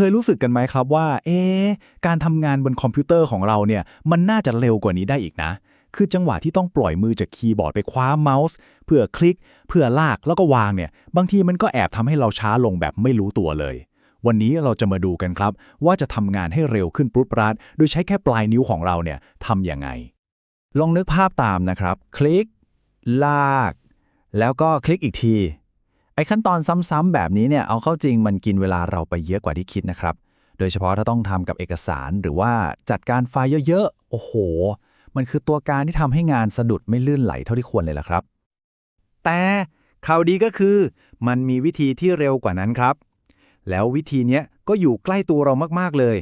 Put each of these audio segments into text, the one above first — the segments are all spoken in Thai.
เคยรู้สึกกันไหมครับว่า เอ๊การทำงานบนคอมพิวเตอร์ของเราเนี่ย มันน่าจะเร็วกว่านี้ได้อีกนะ คือจังหวะที่ต้องปล่อยมือจากคีย์บอร์ดไปคว้าเมาส์ เพื่อคลิก เพื่อลากแล้วก็วางเนี่ย บางทีมันก็แอบทำให้เราช้าลงแบบไม่รู้ตัวเลย วันนี้เราจะมาดูกันครับ ว่าจะทำงานให้เร็วขึ้นปรุดปราด โดยใช้แค่ปลายนิ้วของเราเนี่ยทำยังไง ลองนึกภาพตามนะครับ คลิก ลาก แล้วก็คลิกอีกที ไอ้ขั้นตอนซ้ำๆแบบนี้เนี่ยเอาเข้าจริงมันกินเวลาเราไปเยอะกว่าที่คิดนะครับ โดยเฉพาะถ้าต้องทำกับเอกสารหรือว่าจัดการไฟล์เยอะๆ โอ้โห มันคือตัวการที่ทำให้งานสะดุดไม่ลื่นไหลเท่าที่ควรเลยล่ะครับ แต่ข่าวดีก็คือ มันมีวิธีที่เร็วกว่านั้นครับ แล้ววิธีนี้ก็อยู่ใกล้ตัวเรามากๆเลย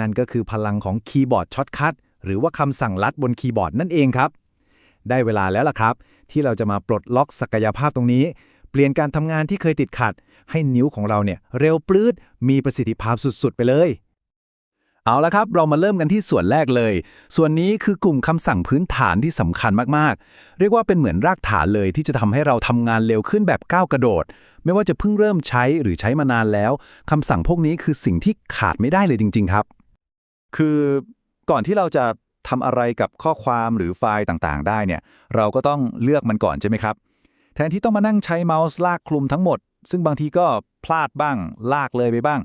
นั่นก็คือพลังของคีย์บอร์ดช็อตคัทหรือว่าคำสั่งลัดบนคีย์บอร์ดนั่นเองครับ ได้เวลาแล้วล่ะครับ ที่เราจะมาปลดล็อกศักยภาพตรงนี้ เปลี่ยนการทำงานที่เคยติดขัด ให้นิ้วของเราเนี่ยเร็วปลื้ดมีประสิทธิภาพสุดๆ ไปเลย เอาละครับ เรามาเริ่มกันที่ส่วนแรกเลย ส่วนนี้คือกลุ่มคำสั่งพื้นฐานที่สำคัญมากๆ เรียกว่าเป็นเหมือนรากฐานเลยที่จะทำให้เราทำงานเร็วขึ้นแบบก้าวกระโดด ไม่ว่าจะเพิ่งเริ่มใช้หรือใช้มานานแล้วคำสั่งพวกนี้คือสิ่งที่ขาดไม่ได้เลยจริง ๆ ครับ คือก่อนที่เราจะทำอะไรกับข้อความหรือไฟล์ต่างๆ ได้เนี่ย เราก็ต้องเลือกมันก่อนใช่ไหมครับ แทนที่ต้องมานั่งใช้เมาส์ลากคลุมทั้งหมด ซึ่งบางทีก็พลาดบ้าง ลากเลยไปบ้าง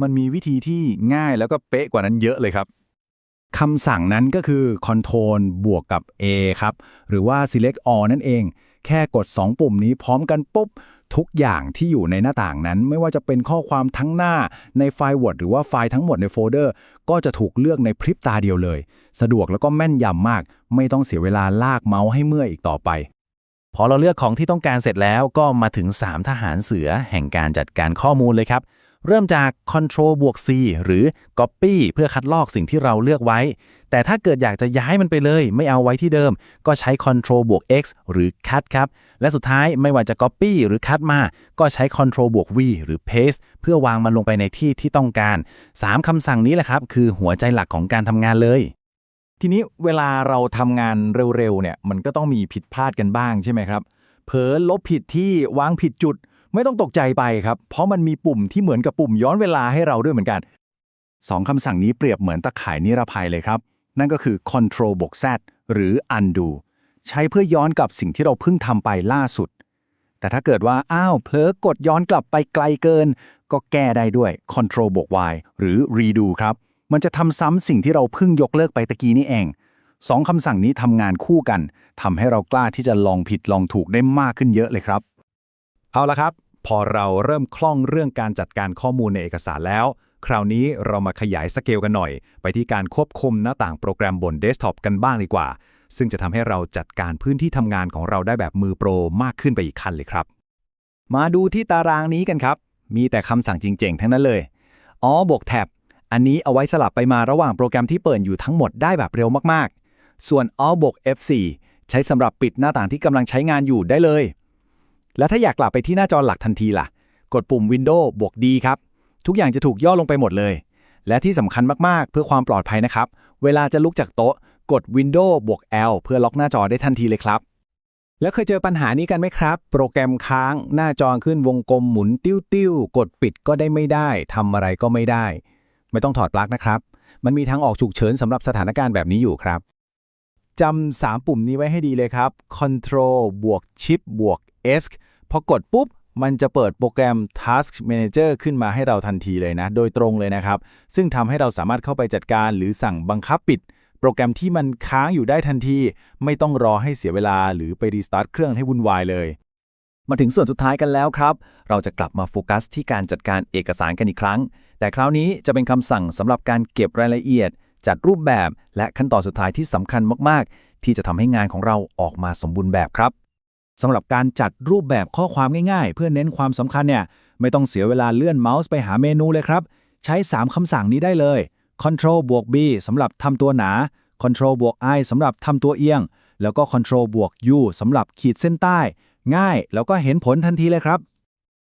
มันมีวิธีที่ง่ายแล้วก็เป๊ะกว่านั้นเยอะเลยครับคำสั่งนั้นก็คือ Ctrl บวกกับ A ครับ หรือว่า Select All นั่นเอง แค่กด 2 ปุ่มนี้พร้อมกันปุ๊บ ทุกอย่างที่อยู่ในหน้าต่างนั้น ไม่ว่าจะเป็นข้อความทั้งหน้าในไฟล์ Word หรือว่าไฟล์ทั้งหมดในโฟลเดอร์ ก็จะถูกเลือกในพริบตาเดียวเลย สะดวกแล้วก็แม่นยำมาก ไม่ต้องเสียเวลาลากเมาส์ให้เมื่อยอีกต่อไป พอเราเลือกของที่ต้องการเสร็จแล้วก็มาถึง 3 ทหารเสือแห่งการจัดการข้อมูลเลยครับ เริ่มจาก Ctrl บวก C หรือ Copy เพื่อคัดลอกสิ่งที่เราเลือกไว้ แต่ถ้าเกิดอยากจะย้ายมันไปเลย ไม่เอาไว้ที่เดิม ก็ใช้ Ctrl บวก X หรือ Cut ครับ และสุดท้ายไม่ว่าจะ Copy หรือ Cut มา ก็ใช้ Ctrl บวก V หรือ Paste เพื่อวางมันลงไปในที่ที่ต้องการ 3 คำสั่งนี้แหละครับ คือหัวใจหลักของการทำงานเลย ทีนี้เวลาเราทำงานเร็วๆเนี่ยมันก็ต้องมีผิดพลาดกันบ้างใช่ไหมครับ เผลอลบผิดที่วางผิดจุด ไม่ต้องตกใจไปครับ เพราะมันมีปุ่มที่เหมือนกับปุ่มย้อนเวลาให้เราด้วยเหมือนกัน สองคำสั่งนี้เปรียบเหมือนตะข่ายนิรภัยเลยครับ นั่นก็คือ Control บวก Z หรือ Undo ใช้เพื่อย้อนกลับสิ่งที่เราเพิ่งทำไปล่าสุด แต่ถ้าเกิดว่า อ้าว เผลอกดย้อนกลับไปไกลเกิน ก็แก้ได้ด้วย Control บวก Y หรือ Redo ครับ มันจะทำซ้ำสิ่งที่เราเพิ่งยกเลิกไปตะกี้นี่เองสองคำสั่งนี้ทำงานคู่กันทำให้เรากล้าที่จะลองผิดลองถูกได้มากขึ้นเยอะเลยครับ เอาละครับ พอเราเริ่มคล่องเรื่องการจัดการข้อมูลในเอกสารแล้ว คราวนี้เรามาขยายสเกลกันหน่อย ไปที่การควบคุมหน้าต่างโปรแกรมบนเดสก์ท็อปกันบ้างดีกว่า ซึ่งจะทำให้เราจัดการพื้นที่ทำงานของเราได้แบบมือโปรมากขึ้นไปอีกขั้นเลยครับ มาดูที่ตารางนี้กันครับ มีแต่คำสั่งจริงๆ ทั้งนั้นเลยอ๋อบวกแท็บ อันนี้เอาไว้สลับไปมาระหว่างโปรแกรมที่เปิดอยู่ทั้งหมดได้แบบเร็วมากๆ ส่วน Alt บวก F4 ใช้สำหรับปิดหน้าต่างที่กำลังใช้งานอยู่ได้เลย และถ้าอยากกลับไปที่หน้าจอหลักทันทีล่ะ กดปุ่ม Windows บวก D ครับ ทุกอย่างจะถูกย่อลงไปหมดเลย และที่สำคัญมากๆ เพื่อความปลอดภัยนะครับ เวลาจะลุกจากโต๊ะ กด Windows บวก L เพื่อล็อกหน้าจอได้ทันทีเลยครับ แล้วเคยเจอปัญหานี้กันไหมครับ โปรแกรมค้าง หน้าจอขึ้นวงกลมหมุนติ้วๆกดปิดก็ได้ไม่ได้ทำอะไรก็ไม่ได้ ไม่ต้องถอดปลั๊กนะครับ มันมีทางออกฉุกเฉินสำหรับสถานการณ์แบบนี้อยู่ครับจำสามปุ่มนี้ไว้ให้ดีเลยครับ Control บวก Shift บวก esc พอกดปุ๊บ มันจะเปิดโปรแกรม Task Manager ขึ้นมาให้เราทันทีเลยนะ โดยตรงเลยนะครับ ซึ่งทำให้เราสามารถเข้าไปจัดการหรือสั่งบังคับปิด โปรแกรมที่มันค้างอยู่ได้ทันที ไม่ต้องรอให้เสียเวลาหรือไปรีสตาร์ทเครื่องให้วุ่นวายเลย มาถึงส่วนสุดท้ายกันแล้วครับ เราจะกลับมาโฟกัสที่การจัดการเอกสารกันอีกครั้ง แต่คราวนี้จะเป็นคำสั่งสำหรับการเก็บรายละเอียด จัดรูปแบบและขั้นตอนสุดท้ายที่สำคัญมาก ๆ ที่จะทำให้งานของเราออกมาสมบูรณ์แบบครับสำหรับการจัดรูปแบบข้อความง่ายๆ เพื่อเน้นความสำคัญเนี่ยไม่ต้องเสียเวลาเลื่อนเมาส์ไปหาเมนูเลยครับ ใช้ 3 คำสั่งนี้ได้เลย Ctrl บวก B สำหรับทำตัวหนา Ctrl บวก I สำหรับทำตัวเอียง แล้วก็ Ctrl บวก U สำหรับขีดเส้นใต้ ง่าย แล้วก็เห็นผลทันทีเลยครับ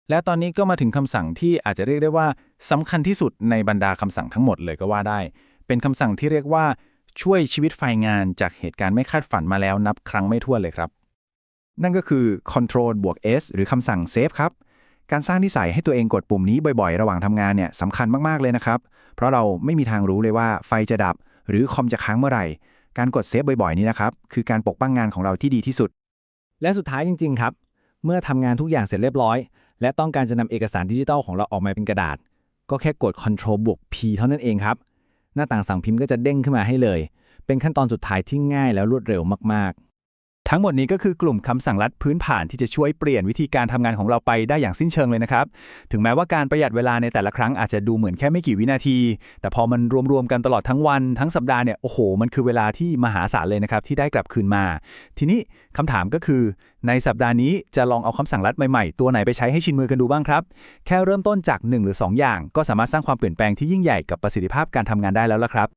และตอนนี้ก็มาถึงคำสั่งที่อาจจะเรียกได้ว่าสำคัญที่สุดในบรรดาคำสั่งทั้งหมดเลยก็ว่าได้ เป็นคำสั่งที่เรียกว่าช่วยชีวิตไฟงานจากเหตุการณ์ไม่คาดฝันมาแล้วนับครั้งไม่ถ้วนเลยครับ นั่นก็คือ Control บวก S หรือคำสั่ง Save ครับ การสร้างนิสัยให้ตัวเองกดปุ่มนี้บ่อยๆ ระหว่างทำงานเนี่ยสำคัญมากๆเลยนะครับ เพราะเราไม่มีทางรู้เลยว่าไฟจะดับ หรือคอมจะค้างเมื่อไหร่ การกดเซฟบ่อยๆ นี้นะครับคือการปกป้องงานของเราที่ดีที่สุด และสุดท้ายจริง ๆ ครับ เมื่อทำงานทุกอย่างเสร็จเรียบร้อย และต้องการจะนำเอกสารดิจิทัลของเราออกมาเป็นกระดาษ ก็แค่กด Ctrl บวก P เท่านั้นเองครับ หน้าต่างสั่งพิมพ์ก็จะเด้งขึ้นมาให้เลย เป็นขั้นตอนสุดท้ายที่ง่ายแล้วรวดเร็วมาก ทั้งหมดนี้ก็คือกลุ่มคำสั่งลัดพื้นฐานที่จะช่วยเปลี่ยนวิธีการทำงานของเราไปได้อย่างสิ้นเชิงเลยนะครับ ถึงแม้ว่าการประหยัดเวลาในแต่ละครั้งอาจจะดูเหมือนแค่ไม่กี่วินาที แต่พอมันรวมๆกันตลอดทั้งวันทั้งสัปดาห์เนี่ยโอ้โห มันคือเวลาที่มหาศาลเลยนะครับที่ได้กลับคืนมา ทีนี้คำถามก็คือ ในสัปดาห์นี้จะลองเอาคำสั่งลัดใหม่ๆ ตัวไหนไปใช้ให้ชินมือกันดูบ้างครับ แค่เริ่มต้นจาก 1 หรือ 2 อย่าง ก็สามารถสร้างความเปลี่ยนแปลงที่ยิ่งใหญ่กับประสิทธิภาพการทำงานได้แล้วละครับ